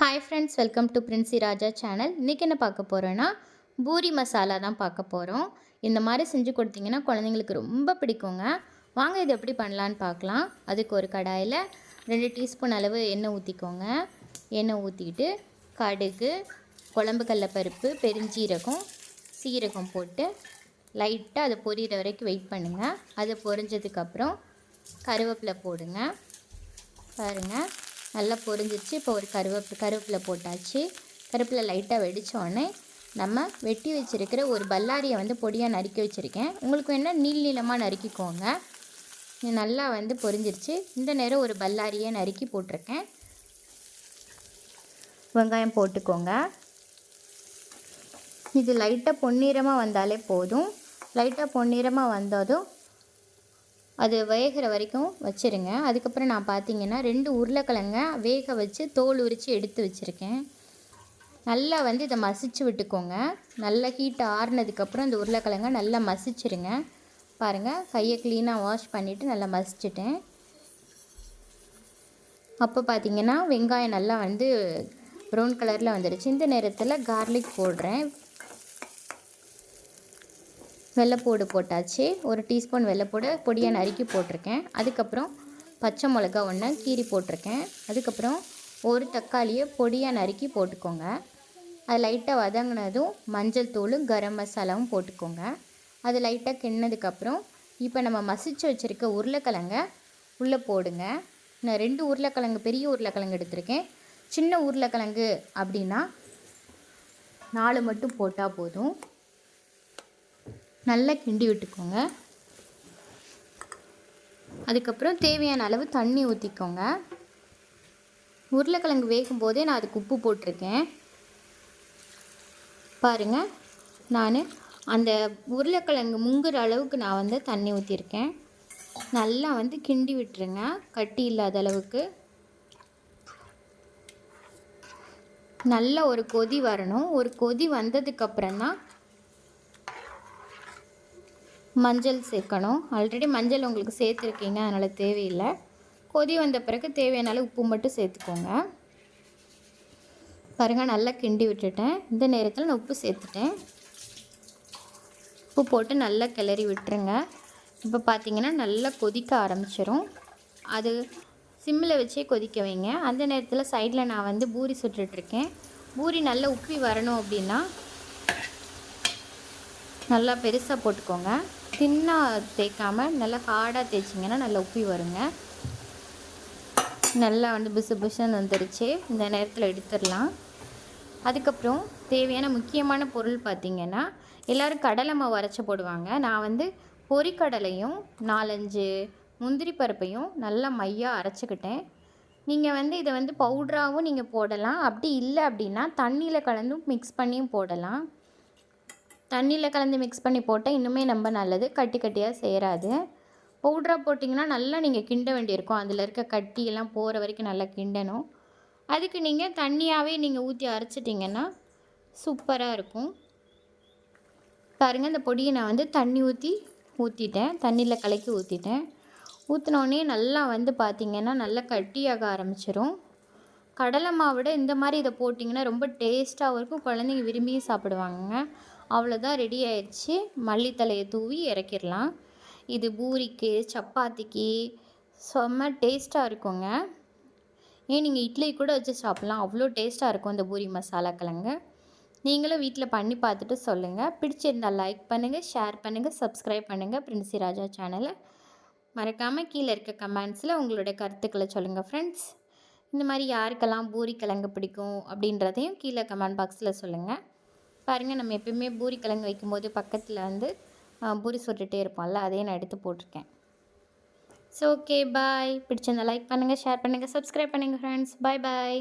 Hi friends welcome to Princy Raja channel இன்றைக்கி என்ன பார்க்க போகிறோன்னா பூரி மசாலா தான் பார்க்க போகிறோம் இந்த மாதிரி செஞ்சு கொடுத்தீங்கன்னா குழந்தைங்களுக்கு ரொம்ப பிடிக்குங்க. வாங்க இது எப்படி பண்ணலான்னு பார்க்கலாம். அதுக்கு ஒரு கடாயில் ரெண்டு டீஸ்பூன் அளவு எண்ணெய் ஊற்றிக்கோங்க எண்ணெய் ஊற்றிக்கிட்டு கடுகு குழம்பு கடலப்பருப்பு பெருஞ்சீரகம் சீரகம் போட்டு லைட்டாக அதை பொரியிற வரைக்கும் வெயிட் பண்ணுங்கள் அது பொரிஞ்சதுக்கப்புறம் கருவேப்பிலை போடுங்க. பாருங்கள் நல்லா பொரிஞ்சிச்சு. இப்போ ஒரு கருவேப்பு கருவேப்பிலை போட்டாச்சு. கருவேப்பிலை லைட்டாக வெடித்தோடனே நம்ம வெட்டி வச்சுருக்கிற ஒரு பல்லாரியை வந்து பொடியாக நறுக்கி வச்சுருக்கேன். உங்களுக்கு வேணால் நீள் நீளமாக நறுக்கிக்கோங்க. நல்லா வந்து பொரிஞ்சிருச்சு. இந்த நேரம் ஒரு பல்லாரியை நறுக்கி போட்டிருக்கேன். வெங்காயம் போட்டுக்கோங்க. இது லைட்டாக பொன்னிறமாக வந்தாலே போதும். லைட்டாக பொன்னிறமாக வந்ததும் அது வேகிற வரைக்கும் வச்சுருங்க. அதுக்கப்புறம் நான் பார்த்தீங்கன்னா ரெண்டு உருளைக்கிழங்க வேக வச்சு தோல் உரித்து எடுத்து வச்சுருக்கேன். நல்லா வந்து இதை மசிச்சு விட்டுக்கோங்க. நல்லா ஹீட் ஆறுனதுக்கப்புறம் இந்த உருளைக்கிழங்க நல்லா மசிச்சுருங்க. பாருங்கள் கையை க்ளீனாக வாஷ் பண்ணிவிட்டு நல்லா மசிச்சிட்டேன். அப்போ பார்த்தீங்கன்னா வெங்காயம் நல்லா வந்து ப்ரௌன் கலரில் வந்துடுச்சு இந்த நேரத்தில் கார்லிக் போடுறேன். வெள்ளைப்பூடு போட்டாச்சு. ஒரு டீஸ்பூன் வெள்ளைப்பூடு பொடியாக நறுக்கி போட்டிருக்கேன். அதுக்கப்புறம் பச்சை மிளகா ஒன்று கீரி போட்டிருக்கேன். அதுக்கப்புறம் ஒரு தக்காளியை பொடியாக நறுக்கி போட்டுக்கோங்க. அது லைட்டாக வதங்கினதும் மஞ்சள் தூளும் கரம் மசாலாவும் போட்டுக்கோங்க. அது லைட்டாக கிண்ணதுக்கப்புறம் இப்போ நம்ம மசிச்சு வச்சுருக்க உருளைக்கிழங்க உள்ளே போடுங்க. நான் ரெண்டு உருளைக்கிழங்கு பெரிய உருளைக்கிழங்கு எடுத்திருக்கேன். சின்ன உருளைக்கிழங்கு அப்படின்னா நாலு மட்டும் போட்டால் போதும். நல்லா கிண்டி விட்டுக்கோங்க. அதுக்கப்புறம் தேவையான அளவு தண்ணி ஊற்றிக்கோங்க உருளைக்கிழங்கு வேகும் போதே நான் அதுக்கு உப்பு போட்டிருக்கேன். பாருங்கள் நான் அந்த உருளைக்கிழங்கு முங்குற அளவுக்கு நான் வந்து தண்ணி ஊற்றிருக்கேன் நல்லா வந்து கிண்டி விட்டுருங்க கட்டி இல்லாத அளவுக்கு. நல்லா ஒரு கொதி வரணும். ஒரு கொதி வந்ததுக்கப்புறம் தான் மஞ்சள் சேர்க்கணும். ஆல்ரெடி மஞ்சள் உங்களுக்கு சேர்த்துருக்கீங்க. அதனால் தேவையில்லை. கொதி வந்த பிறகு தேவையான அளவு உப்பு மட்டும் சேர்த்துக்கோங்க. பாருங்கள் நல்லா கிண்டி விட்டுட்டேன். இந்த நேரத்தில் நான் உப்பு சேர்த்துட்டேன். உப்பு போட்டு நல்லா கிளறி விட்டுருங்க. இப்போ பார்த்தீங்கன்னா நல்லா கொதிக்க ஆரம்பிச்சிடும் அது சிம்மில் வச்சே கொதிக்க வைங்க. அந்த நேரத்தில் சைடில் நான் வந்து பூரி சுட்டுட்ருக்கேன் பூரி நல்லா உப்பி வரணும் அப்படின்னா நல்லா பெருசாக போட்டுக்கோங்க. தின்னாக தேய்க்காமல் நல்லா ஹார்டாக தேய்ச்சிங்கன்னா நல்லா உப்பி வருங்க. நல்லா வந்து புசு பிசுன்னு வந்துருச்சு. இந்த நேரத்தில் எடுத்துடலாம். அதுக்கப்புறம் தேவையான முக்கியமான பொருள் பார்த்திங்கன்னா எல்லோரும் கடலை மாவு அரைச்சி போடுவாங்க. நான் வந்து பொரிக்கடலையும் நாலஞ்சு முந்திரி பருப்பையும் நல்லா மையாக அரைச்சிக்கிட்டேன். நீங்கள் வந்து இதை வந்து பவுட்ராகவும் நீங்கள் போடலாம். அப்படி இல்லை அப்படின்னா தண்ணியில் கலந்தும் மிக்ஸ் பண்ணியும் போடலாம். தண்ணியில் கலந்து மிக்ஸ் பண்ணி போட்டால் இன்னுமே ரொம்ப நல்லது. கட்டி கட்டியாக சேராது. பவுட்ராக போட்டிங்கன்னா நல்லா நீங்கள் கிண்ட வேண்டியிருக்கும். அதில் இருக்க கட்டியெல்லாம் போகிற வரைக்கும் நல்லா கிண்டணும். அதுக்கு நீங்கள் தண்ணியாகவே நீங்கள் ஊற்றி அரைச்சிட்டிங்கன்னா சூப்பராக இருக்கும். பாருங்கள் இந்த பொடியை நான் வந்து தண்ணி ஊற்றி ஊற்றிட்டேன் தண்ணியில் கலக்கி ஊற்றிட்டேன் ஊற்றினோடனே நல்லா வந்து பார்த்திங்கன்னா நல்லா கட்டியாக ஆரம்பிச்சிடும் கடலை மாவிட இந்த மாதிரி இதை போட்டிங்கன்னா ரொம்ப டேஸ்ட்டாகவும் இருக்கும். குழந்தைங்க விரும்பியும் சாப்பிடுவாங்க அவ்வளோதான் ரெடி ஆயிடுச்சு. மல்லித்தலையை தூவி இறக்கிடலாம். இது பூரிக்கு சப்பாத்திக்கு செம்ம டேஸ்ட்டாக இருக்குங்க. ஏன் நீங்கள் இட்லி கூட வச்சு சாப்பிட்லாம். அவ்வளோ டேஸ்ட்டாக இருக்கும் இந்த பூரி மசாலா கிழங்கு. நீங்களும் வீட்டில் பண்ணி பார்த்துட்டு சொல்லுங்கள் பிடிச்சிருந்தால் லைக் பண்ணுங்கள் ஷேர் பண்ணுங்கள் சப்ஸ்கிரைப் பண்ணுங்கள் பிரின்சி ராஜா சேனலை மறக்காமல் கீழே இருக்க கமெண்ட்ஸில் உங்களுடைய கருத்துக்களை சொல்லுங்கள் ஃப்ரெண்ட்ஸ் இந்த மாதிரி யாருக்கெல்லாம் பூரி கிழங்கு பிடிக்கும் அப்படின்றதையும் கீழே கமெண்ட் பாக்ஸில் சொல்லுங்கள் பாருங்கள் நம்ம எப்பயுமே பூரி கிழங்கு வைக்கும்போது பக்கத்தில் வந்து பூரி சுட்டுகிட்டே இருப்போம்ல அதையும் நான் எடுத்து போட்டிருக்கேன். ஸோ ஓகே பாய் பிடிச்சிருந்தா லைக் பண்ணுங்கள் ஷேர் பண்ணுங்கள் சப்ஸ்கிரைப் பண்ணுங்கள் ஃப்ரெண்ட்ஸ் பாய் பாய்